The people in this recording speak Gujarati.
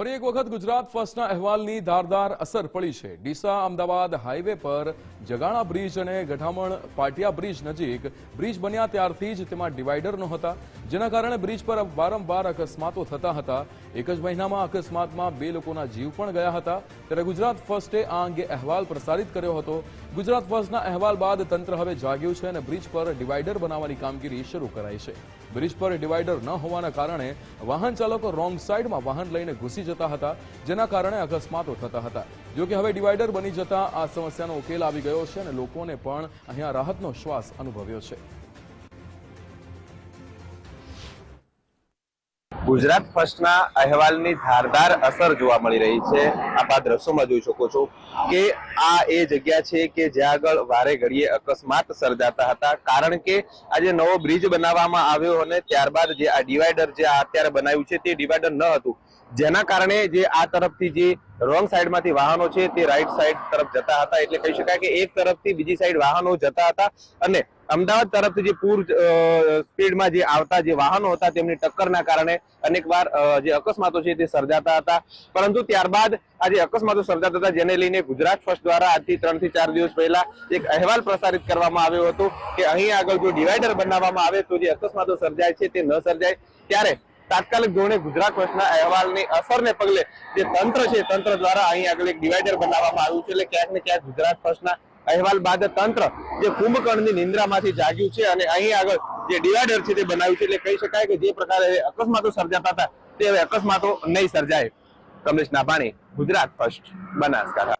ફરી એક વખત ગુજરાત ફર્સ્ટના અહેવાલની ધારદાર અસર પડી છે. ડીસા, અમદાવાદ હાઈવે પર જગાણા બ્રિજ અને ગઢામણ પાટિયા બ્રિજ નજીક બ્રિજ બન્યા ત્યારથી જ તેમાં ડિવાઈડર નહોતા. જેના કારણે બ્રિજ પર વારંવાર અકસ્માતો થતા હતા. એક જ મહિનામાં અકસ્માતમાં બે લોકોના જીવ પણ ગયા હતા. ત્યારે ગુજરાત ફર્સ્ટે આ અંગે અહેવાલ પ્રસારિત કર્યો હતો. ગુજરાત ફર્સ્ટના અહેવાલ બાદ તંત્ર હવે જાગ્યું છે અને બ્રિજ પર ડિવાઈડર બનાવવાની કામગીરી શરૂ કરાઈ છે. બ્રિજ પર ડિવાઈડર ન હોવાના કારણે વાહન ચાલકો રોંગ સાઈડમાં વાહન લઈને ઘૂસી જતા હતા, જેના કારણે અકસ્માતો થતા હતા. જોકે હવે ડિવાઈડર બની જતા આ સમસ્યાનો ઉકેલ આવી ગયો છે અને લોકોને પણ અહીંયા રાહતનો શ્વાસ અનુભવ્યો છે. ગુજરાત ફર્સ્ટના અહેવાલની ધારદાર અસર જોવા મળી રહી છે. આપ આ દ્રશ્યોમાં જોઈ શકો છો કે આ એ જગ્યા છે કે જ્યાં આગળ વારે ઘડીએ અકસ્માત સર્જાતા હતા. કારણ કે આજે નવો બ્રિજ બનાવવામાં આવ્યો અને ત્યારબાદ જે આ ડિવાઈડર જે અત્યારે બનાવ્યું છે તે ડિવાઈડર ન હતું. જેના કારણે જે આ તરફથી જે રોંગ સાઈડમાંથી વાહનો છે તે રાઈટ સાઈડ તરફ જતા હતા, એટલે કહી શકાય કે એક તરફથી બીજી સાઈડ વાહનો જતા હતા. અને અમદાવાદ તરફથી જે પૂર સ્પીડમાં જે આવતા જે વાહનો હતા તેમની ટક્કરના કારણે અનેકવાર જે અકસ્માતો છે તે સર્જાતા હતા. પરંતુ ત્યારબાદ આ જે અકસ્માતો સર્જાતા હતા, જેને લઈને ગુજરાત ફર્સ્ટ દ્વારા આજથી ત્રણથી ચાર દિવસ પહેલા એક અહેવાલ પ્રસારિત કરવામાં આવ્યો હતો કે અહીં આગળ જો ડિવાઈડર બનાવવામાં આવે તો જે અકસ્માતો સર્જાય છે તે ન સર્જાય. ત્યારે તાત્કાલિક ધોરણે ગુજરાત વર્ષના અહેવાલની અસરને પગલે જે તંત્ર છે તંત્ર દ્વારા અહીં આગળ એક ડિવાઈડર બનાવવામાં આવ્યું છે એટલે ક્યાંક ને ક્યાંક ગુજરાત ફર્સ્ટના અહેવાલ બાદ તંત્ર જે કુંભકર્ણની નિંદ્રામાંથી જાગ્યું છે અને અહીં આગળ જે ડિવાઈડર છે તે બનાવ્યું છે એટલે કહી શકાય કે જે પ્રકારે અકસ્માતો સર્જાતા હતા તે હવે અકસ્માતો નહીં સર્જાય. કમલેશ નાભાણી, ગુજરાત ફર્સ્ટ, બનાસકાંઠા.